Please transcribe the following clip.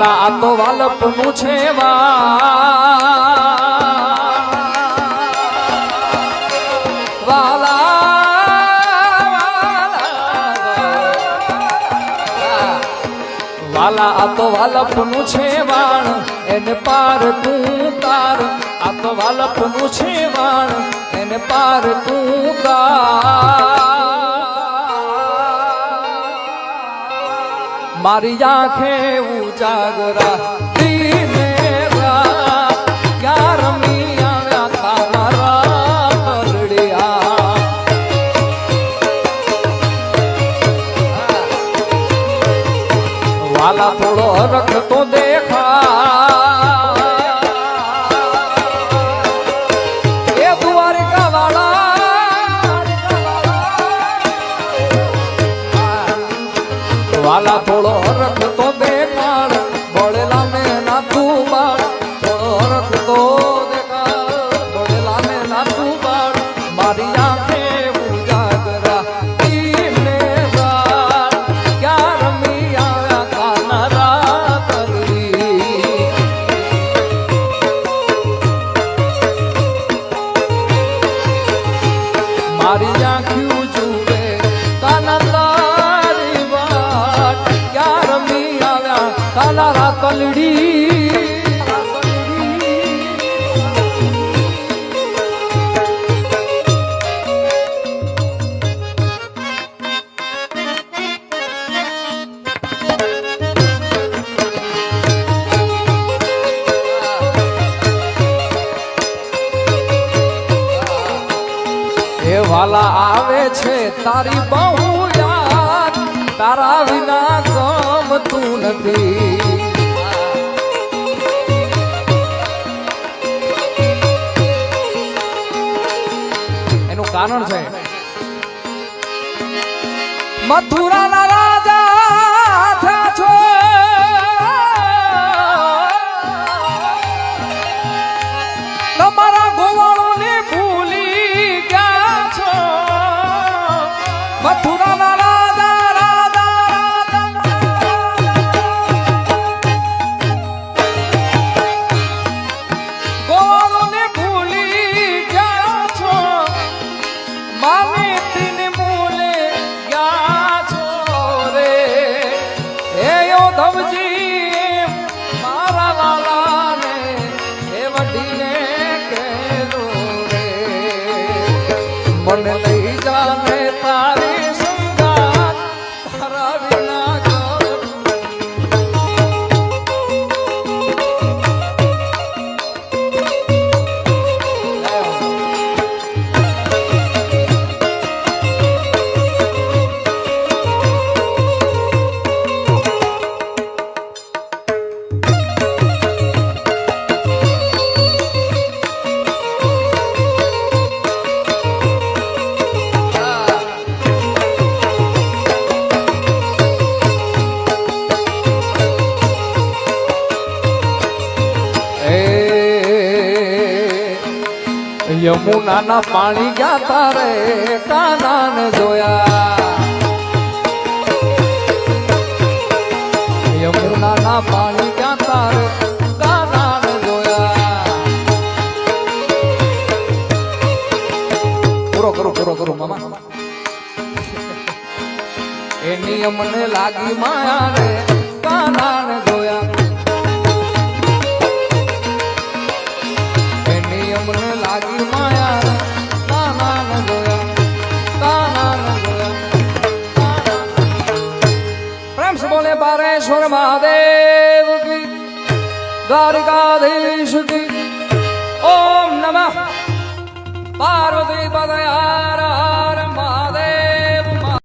આ તો વાલપનું છે વાલા આ તો વાલપનું છે વાણ, એને પાર તું તાર આ તો વાલપનું છે વાણ, એને પાર તું તાર મારી આંખે ઉજાગરા દીને રાત ક્યાં રમી આવ્યા તારા પરડિયા વાલા થોડો રખતો દેખા વાલા થોડો રખતો દેખાડ બળેલા મેં ના તું બાળ થોડો રખ કાના રાતલડી વાલા આવે છે તારી બહુ યાદ તારા વિના ગમતું નથી. એનું કારણ છે. મથુરા રાજા હે યોધવજી મારા વડીને કહેલો રે. મને યમુનાના પાણી ગયા તારે કાનાને જોયા. યમુનાના પાણી ગયા તારે કાનાને જોયા. પૂરો કરો પૂરો કરો, મામા. એ અમને લાગી માયા રે, કાનાને જોયા. पारेश्वर महादेव की द्वारिकाधीश की ओम नमः पार्वती पदयार हर